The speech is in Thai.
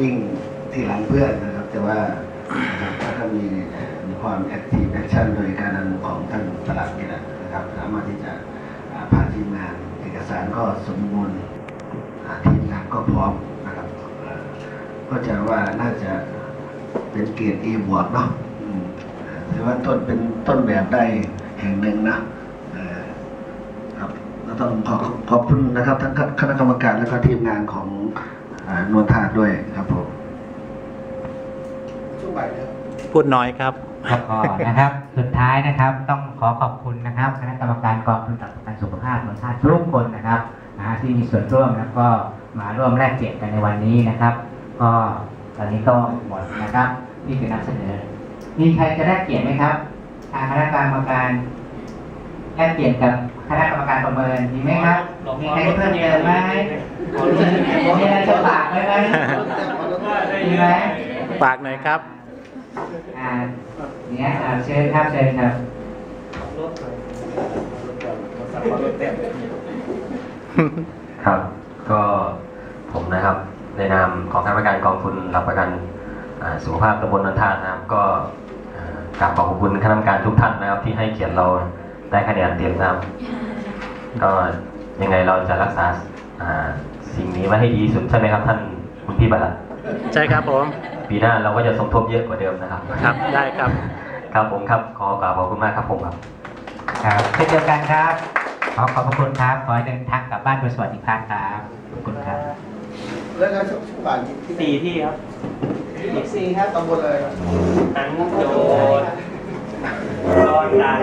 วิ่งที่หลังเพื่อนนะครับ แต่ว่าถ้าท่านมีมีความแอคทีฟแอคชั่นโดยการนำของท่านตลาดนี่แหละนะครับ สามารถที่จะอ่าพาทีมงานเอกสารก็สมบูรณ์ทีมงานก็พร้อมนะครับก็จะว่าน่าจะเป็นเกรด A บวกเนาะถือว่าต้นเป็นต้นแบบได้แห่งหนึ่งนะครับเราต้องขอขอบคุณนะครับทั้งคณะกรรมการและก็ทีมงานของ นวลธาตุด้วยครับผมช่วงบ่ายเนี่ยพูดน้อยครับ แล้วก็นะครับ สุดท้ายนะครับต้องขอขอบคุณนะครับคณะกรรมการกองทุนหลักประกันสุขภาพมนชาติทุกคนนะครับนะฮะที่มีส่วนร่วมแล้วก็มาร่วมแลกเปลี่ยนกันในวันนี้นะครับ ก็ตอนนี้ก็หมดนะครับที่จะนำเสนอ มีใครจะแลกเปลี่ยนไหมครับ ทางคณะกรรมการแลกเปลี่ยนกับคณะกรรมการ ประเมินมีไหมครับ มีใครเพิ่มเติมไหมมีอะไรจะฝากไว้ไหมมีไหมฝากหน่อยครับ อ่าเนี่ยอ่าเชิญครับเชิญครับครับ ก็ผมนะครับ ในนามของคณะกรรมการกองทุนหลักประกันอ่าสุขภาพตำบลนันทานนะครับ ก็อ่ากราบขอบคุณคณะกรรมการทุกท่านนะครับ ที่ให้เกียรติเราได้คะแนนเต็มนะครับ ก็ยังไงเราจะรักษาอ่าสิ่งนี้ไว้ให้ดีที่สุดใช่ไหมครับ ท่านคุณพี่บัตรใช่ครับผม ปีหน้าเราก็จะสมทบเยอะกว่าเดิมนะครับ ครับ ได้ครับ ครับผมครับ ขอกราบขอบคุณมากครับผมครับ ครับเช่นเดียวกันครับ ขอขอบพระคุณครับ ขอให้เดินทางกลับบ้านโดยสวัสดิภาพครับขอบคุณครับ แล้วก็ช่วงบ่ายที่สี่ที่ครับที่สี่ครับตำบลเลยครับทั้งโดดรอนดัง